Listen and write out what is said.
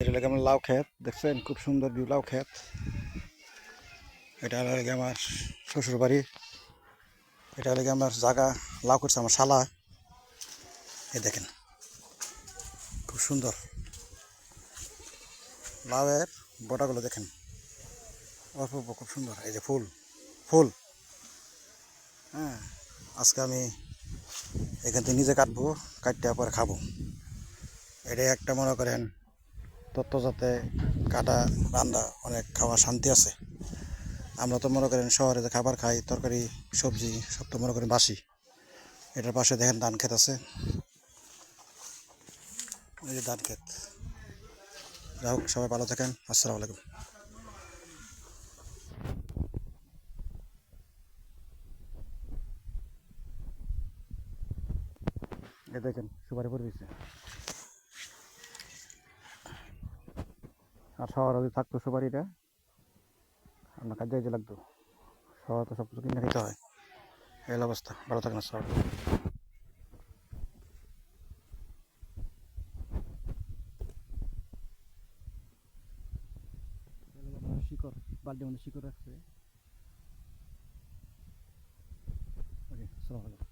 এটা লাগে আমার লাউ ক্ষেত, দেখছেন? খুব সুন্দর ভিউ লাউ ক্ষেত। এটা লাগে আমার শ্বশুর বাড়ি এটা লাগে আমার জায়গা লাউ করছে আমার শালা। এই দেখেন, খুব সুন্দর। লাউয়ের বটাগুলো দেখেন অল্প, খুব সুন্দর। এই যে ফুল ফুল। হ্যাঁ আজকে আমি এখান থেকে নিজে কাটবো, কাটতে পরে খাব। এটাই একটা মনে করেন তত্ত্ব যাতে কাটা, রান্না, অনেক খাওয়া শান্তি আছে। আমরা তো মনে করেন শহরে যে খাবার খাই, তরকারি, সবজি, সব তো মনে করেন বাসি। এটার পাশে দেখেন ধান ক্ষেত আছে। এই যে ধান ক্ষেত। যাই হোক, সবাই ভালো থাকেন। আসসালামু আলাইকুম। দেখেন, সুপারি পরিবেশে আর শহরে যদি থাকতো সুপারিটা আপনার কাজে যে লাগতো। শহরে তো সব কিছু কিনে খেতে হয়। এই অবস্থা। ভালো থাকেন শহর শিকড়, বালতির মধ্যে শিকড় রাখছে। ওকে